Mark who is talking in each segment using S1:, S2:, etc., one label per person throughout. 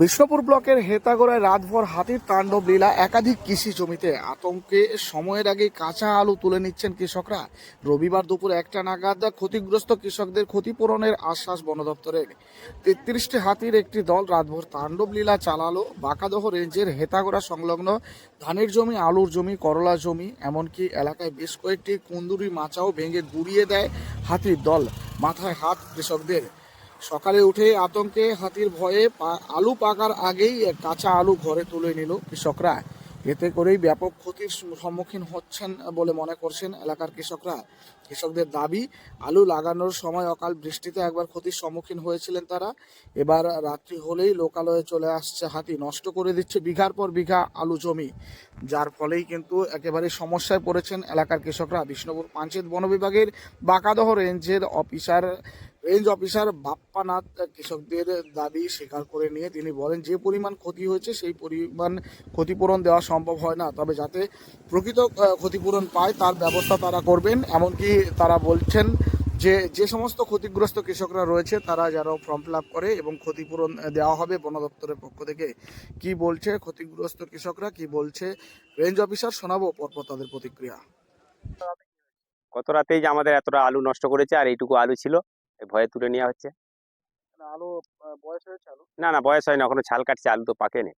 S1: বিষ্ণুপুর ব্লকের হেতাগোড়ায় রাতভর হাতির তাণ্ডব, লীলা, একাধিক কৃষি জমিতে আতঙ্কে সময়ের আগে কাঁচা আলু তুলে নিচ্ছেন কৃষকরা। রবিবার দুপুর একটা নাগাদ ক্ষতিগ্রস্ত কৃষকদের ক্ষতিপূরণের আশ্বাস বন দপ্তরের। তেত্রিশটি হাতির একটি দল রাতভর তাণ্ডব, লীলা চালালো। বাঁকাদহ রেঞ্জের হেতাগড়া সংলগ্ন ধানের জমি, আলুর জমি, করলা জমি, এমনকি এলাকায় বেশ কয়েকটি কুন্দুরি মাচাও ভেঙে গুড়িয়ে দেয় হাতির দল। মাথায় হাত কৃষকদের। সকালে উঠে আতঙ্কে হাতির ভয়ে আলু পাকার আগেই কাঁচা আলু ঘরে তুলে নিল কৃষকরা। এতে করেই ব্যাপক ক্ষতির সম্মুখীন হচ্ছেন বলে মনে করছেন এলাকার কৃষকরা। কৃষকদের দাবি, আলু লাগানোর সময় অকাল বৃষ্টিতে একবার ক্ষতির সম্মুখীন হয়েছিলেন তারা। এবার রাত্রি হলেই লোকালয়ে চলে আসছে হাতি, নষ্ট করে দিচ্ছে বিঘার পর বিঘা আলু জমি। যার ফলেই কিন্তু একেবারে সমস্যায় পড়েছেন এলাকার কৃষকরা। বিষ্ণুপুর পাঞ্চেত বন বিভাগের বাঁকাদহ রেঞ্জের অফিসার রেঞ্জ অফিসার বাপ্পানাথ, কৃষকদের দাবি স্বীকার করে নিয়ে তিনি বলেন, যে পরিমাণ ক্ষতি হয়েছে সেই পরিমাণ ক্ষতিপূরণ দেওয়া সম্ভব হয় না। তবে যাতে প্রকৃত ক্ষতিপূরণ পায়, তার ব্যবস্থা তারা করবেন। এমনকি তারা বলছেন যে যে সমস্ত ক্ষতিগ্রস্ত কৃষকরা রয়েছে, তারা যেন ফর্ম ফিল করে এবং ক্ষতিপূরণ দেওয়া হবে বন দপ্তরের পক্ষ থেকে। কি বলছে ক্ষতিগ্রস্ত কৃষকরা? কি বলছে রেঞ্জ অফিসার? শোনাবো পরপর তাদের প্রতিক্রিয়া।
S2: গত রাতেই যে আমাদের এতটা আলু নষ্ট করেছে, আর এইটুকু আলু ছিল ভয়ে তুলে নেওয়া হচ্ছে।
S1: আলু বয়স হয়েছে আলু?
S2: না না বয়স হয় না এখনও ছাল কাটছে আলু তো পাকেনি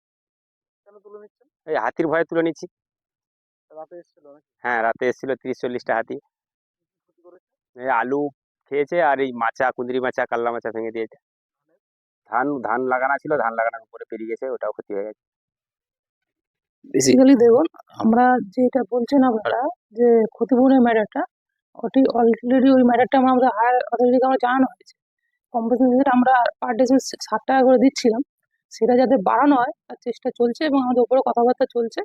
S1: কেন তুলে নিচ্ছেন?
S2: এই হাতির ভয়ে তুলে নিচ্ছি।
S1: রাতে এসেছিল
S2: হ্যাঁ রাতে এসেছিল তিরিশ চল্লিশটা হাতি এই আলু খেয়েছে আর এই মাচা কুঁদরি মাচা কাল্লা মাচা ভেঙে দিয়েছে। ধান ধান লাগানো ছিল ধান লাগানোর উপরে পেরিয়ে গেছে ওটাও ক্ষতি হয়ে গেছে।
S3: বেসিক্যালি দেখুন আমরা যেটা বলছেন আপনারা যে ক্ষতিপূরণের ম্যাটারটা ওটি অলরেডি ওই ম্যাটারটা আমরা হায়ার অথরিটিকে আমরা জানানো হয়েছে। কম্পেনসেশন আমরা পার ডে ষাট টাকা করে দিচ্ছিলাম, সেটা যাতে বাড়ানো হয় তার চেষ্টা চলছে এবং আমাদের উপরে কথাবার্তা চলছে,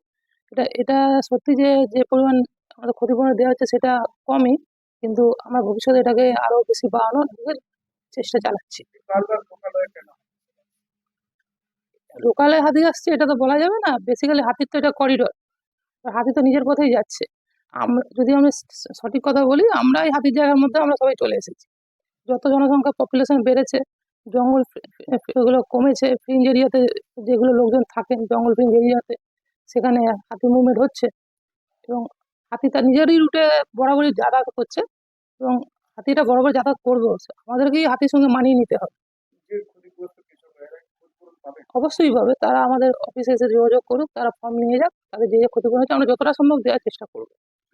S3: এটা এটা সত্যি যে যে পরিমাণ আমাদের ক্ষতিপূরণ দেওয়া হচ্ছে সেটা কমই, কিন্তু আমরা ভবিষ্যতে এটাকে আরও বেশি বাড়ানোর চেষ্টা চালাচ্ছি। লোকালে হাতি আসছে এটা তো বলা যাবে না বেসিক্যালি হাতির তো এটা করিডোর হাতি তো নিজের পথেই যাচ্ছে। আমরা যদি আমি সঠিক কথা বলি আমরা এই হাতির জায়গার মধ্যে আমরা সবাই চলে এসেছি। যত জনসংখ্যা পপুলেশন বেড়েছে জঙ্গল এগুলো কমেছে ফ্রিঞ্জ এরিয়াতে যেগুলো লোকজন থাকেন জঙ্গল ফ্রিঞ্জ এরিয়াতে সেখানে হাতি মুভমেন্ট হচ্ছে। এবং হাতি তার নিজেরই রুটে বরাবরই যাতায়াত করছে এবং হাতিটা বরাবর যাতায়াত করবেও আমাদেরকেই হাতির সঙ্গে মানিয়ে নিতে হবে। অবশ্যই পাবে। তারা আমাদের অফিসে এসে যোগাযোগ করুক তারা ফর্ম নিয়ে যাক তাদের যে যে ক্ষতিপূরণ হচ্ছে আমরা যতটা সম্ভব দেওয়ার চেষ্টা করব।